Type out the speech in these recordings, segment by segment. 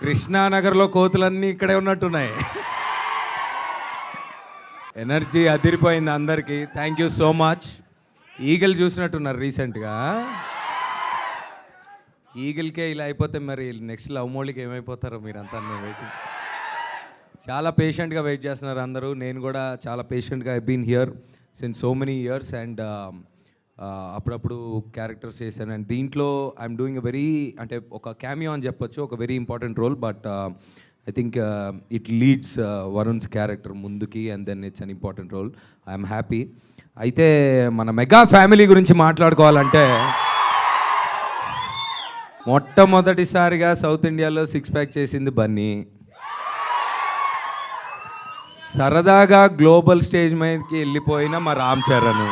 కృష్ణానగర్లో కోతులన్నీ ఇక్కడే ఉన్నట్టున్నాయి. ఎనర్జీ అదిరిపోయింది అందరికీ. Thank you so much Eagle చూసినట్టున్నారు రీసెంట్గా ఈగిల్కే ఇలా అయిపోతే మరి నెక్స్ట్ లవ్ మోళ్ళకి ఏమైపోతారో మీరంతా వెయిటింగ్ చాలా పేషెంట్గా వెయిట్ చేస్తున్నారు అందరూ. నేను కూడా చాలా పేషెంట్గా I been here since so many years and అప్పుడప్పుడు క్యారెక్టర్స్ చేశాను. అండ్ దీంట్లో ఐఎమ్ డూయింగ్ ఎ వెరీ అంటే ఒక క్యామియో అని చెప్పొచ్చు ఒక very important role but I think it leads Varun's character ముందుకి and then it's an important role I'm happy అయితే మన మెగా ఫ్యామిలీ గురించి మాట్లాడుకోవాలంటే మొట్టమొదటిసారిగా సౌత్ ఇండియాలో సిక్స్ ప్యాక్ చేసింది బన్నీ సరదాగా గ్లోబల్ స్టేజ్ మీదకి వెళ్ళిపోయిన మా రామ్ చరణ్.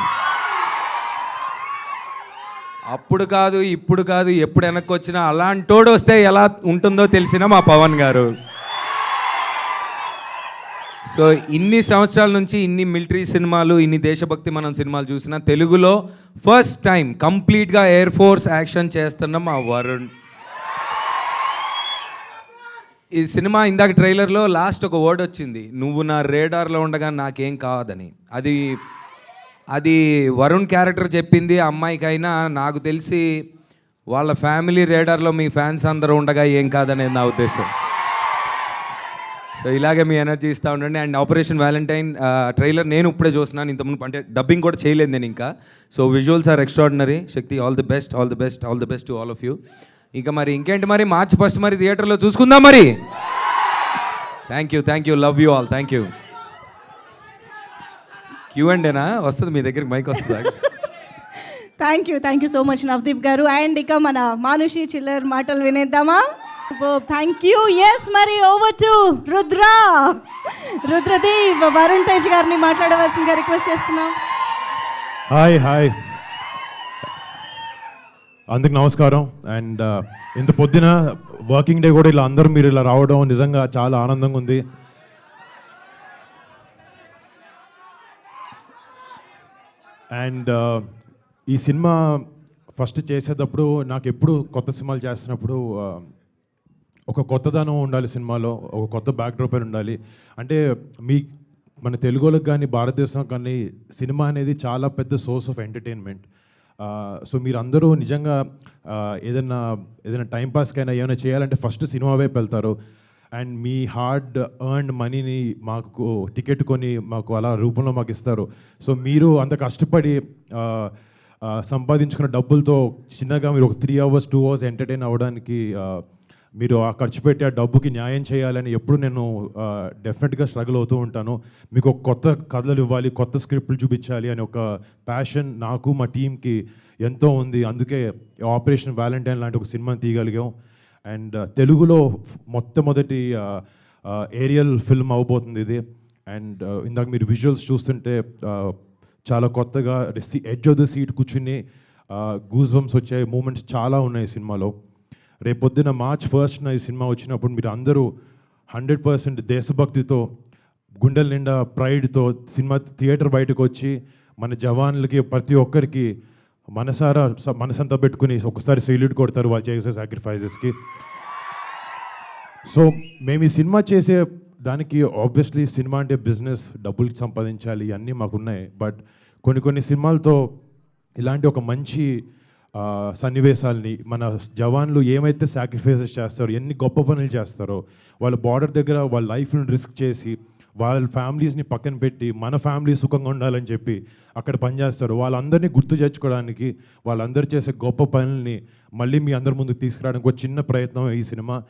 అప్పుడు కాదు ఇప్పుడు కాదు ఎప్పుడు వెనక్కి వచ్చినా అలాంటోడు వస్తే ఎలా ఉంటుందో తెలిసిన మా పవన్ గారు. సో ఇన్ని సంవత్సరాల నుంచి ఇన్ని మిలిటరీ సినిమాలు ఇన్ని దేశభక్తి మనం సినిమాలు చూసినా తెలుగులో ఫస్ట్ టైం కంప్లీట్గా ఎయిర్ ఫోర్స్ యాక్షన్ చేస్తున్న మా వరుణ్. ఈ సినిమా ఇందాక ట్రైలర్లో లాస్ట్ ఒక వర్డ్ వచ్చింది నువ్వు నా రేడార్లో ఉండగా నాకేం కాదని. అది అది వరుణ్ క్యారెక్టర్ చెప్పింది ఆ అమ్మాయికైనా నాకు తెలిసి వాళ్ళ ఫ్యామిలీ రేడర్లో మీ ఫ్యాన్స్ అందరూ ఉండగా ఏం కాదనేది నా ఉద్దేశం. సో ఇలాగే మీ ఎనర్జీ ఇస్తూ ఉండండి. అండ్ ఆపరేషన్ వ్యాలంటైన్ ట్రైలర్ నేను ఇప్పుడే చూస్తున్నాను. ఇంతకుముందు అంటే డబ్బింగ్ కూడా చేయలేదు నేను ఇంకా. So visuals are extraordinary. Shakti all the best all the best all the best to all of you. ఇంకా మరి ఇంకేంటి మరి? మార్చ్ ఫస్ట్ మరి థియేటర్లో చూసుకుందాం మరి. Thank you thank you. Love you all. Thank you. Queue అండేనా వస్తుంది మీ దగ్గరికి మైక్ వస్తుందా? Thank you thank you so much Navdeep garu. And ఇక మన మానుషి చిల్లర్ మాటలు వినేద్దామా? థ్యాంక్ యూ ఎస్ మరి ఓవర్ టు రుద్ర. రుద్రదేవ్ వరుణ్ తేజ్ గారిని మాట్లాడవలసిందిగా రిక్వెస్ట్ చేస్తున్నాం. హాయ్ హాయ్ అందరికి నమస్కారం. అండ్ ఇంత పొద్దున వర్కింగ్ డే కూడా ఇలా అందరూ మీరు ఇలా రావడం నిజంగా చాలా ఆనందంగా ఉంది. అండ్ uh, ఈ సినిమా ఫస్ట్ చేసేటప్పుడు నాకు ఎప్పుడు కొత్త సినిమాలు చేస్తున్నప్పుడు ఒక కొత్తదనం ఉండాలి సినిమాలో ఒక కొత్త బ్యాక్డ్రాప్ అని ఉండాలి. అంటే మీ మన తెలుగులకు కానీ భారతదేశం కానీ సినిమా అనేది చాలా పెద్ద సోర్స్ ఆఫ్ ఎంటర్టైన్మెంట్ సో మీరు అందరూ నిజంగా ఏదైనా ఏదైనా టైంపాస్కైనా ఏమైనా చేయాలంటే ఫస్ట్ సినిమా వైపు వెళ్తారు. అండ్ మీ హార్డ్ ఎర్న్డ్ మనీని మాకు టికెట్ కొని మాకు అలా రూపంలో మాకు ఇస్తారు. సో మీరు అంత కష్టపడి సంపాదించుకున్న డబ్బులతో చిన్నగా మీరు ఒక three hours two hours entertain అవ్వడానికి మీరు ఆ ఖర్చు పెట్టి ఆ డబ్బుకి న్యాయం చేయాలని ఎప్పుడు నేను డెఫినెట్గా స్ట్రగుల్ అవుతూ ఉంటాను. మీకు ఒక కొత్త కథలు ఇవ్వాలి కొత్త స్క్రిప్ట్లు చూపించాలి అని ఒక ప్యాషన్ నాకు మా టీంకి ఎంతో ఉంది. అందుకే ఆపరేషన్ వ్యాలంటైన్ లాంటి ఒక సినిమాని తీయగలిగాం. అండ్ uh, తెలుగులో మొట్టమొదటి uh, uh, ఏరియల్ ఫిల్మ్ అవబోతుంది ఇది. అండ్ ఇందాక మీరు విజువల్స్ చూస్తుంటే చాలా కొత్తగా ఎడ్జ్ ఆఫ్ ద సీట్ కూర్చుని గూస్ బంప్స్ వచ్చే మూమెంట్స్ చాలా ఉన్నాయి సినిమాలో. రేపొద్దున మార్చ్ ఫస్ట్న ఈ సినిమా వచ్చినప్పుడు మీరు అందరూ హండ్రెడ్ పర్సెంట్ దేశభక్తితో గుండెల నిండా ప్రైడ్తో సినిమా థియేటర్ బయటకు వచ్చి మన జవాన్లకి ప్రతి ఒక్కరికి మనసారా స- మనసంతా పెట్టుకుని ఒకసారి సెల్యూట్ కొడతారు వాళ్ళు చేసే సాక్రిఫైజెస్కి సో మేము ఈ సినిమా చేసే దానికి ఆబ్వియస్లీ సినిమా అంటే బిజినెస్ డబ్బులు సంపాదించాలి ఇవన్నీ మాకున్నాయి. బట్ కొన్ని కొన్ని సినిమాలతో ఇలాంటి ఒక మంచి సన్నివేశాలని సన్నివేశాల్ని మన జవాన్లు ఏమైతే సాక్రిఫైసెస్ చేస్తారో ఎన్ని గొప్ప పనులు చేస్తారో వాళ్ళ బార్డర్ దగ్గర వాళ్ళ లైఫ్ని రిస్క్ చేసి వాళ్ళ ఫ్యామిలీస్ని పక్కన పెట్టి మన ఫ్యామిలీ సుఖంగా ఉండాలని చెప్పి అక్కడ పనిచేస్తారు. వాళ్ళందరినీ గుర్తు చేర్చుకోవడానికి వాళ్ళందరూ చేసే గొప్ప పనుల్ని మళ్ళీ మీ అందరి ముందుకు తీసుకురావడానికి ఒక చిన్న ప్రయత్నం ఈ సినిమా.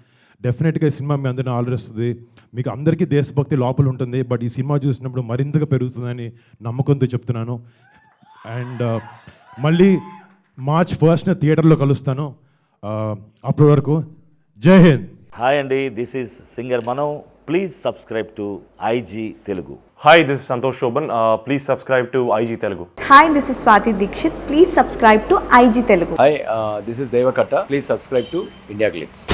డెఫినెట్గా ఈ సినిమా మీ అందరిని ఆలోచిస్తుంది మీకు అందరికీ దేశభక్తి లోపల ఉంటుంది. బట్ ఈ సినిమా చూసినప్పుడు మరింతగా పెరుగుతుందని నమ్మకంతో చెప్తున్నాను. అండ్ uh, మళ్ళీ మార్చ్ ఫస్ట్న థియేటర్లో కలుస్తాను. Uh, అప్పటి వరకు జై హింద్. హాయ్ అండి. దిస్ ఈజ్ సింగర్ మనం please subscribe to IG Telugu Hi, this is Santosh Shoban. Uh, please subscribe to IG Telugu. Hi this is Swathi Dixit please subscribe to IG Telugu hi this is Deva Katta please subscribe to India Glitz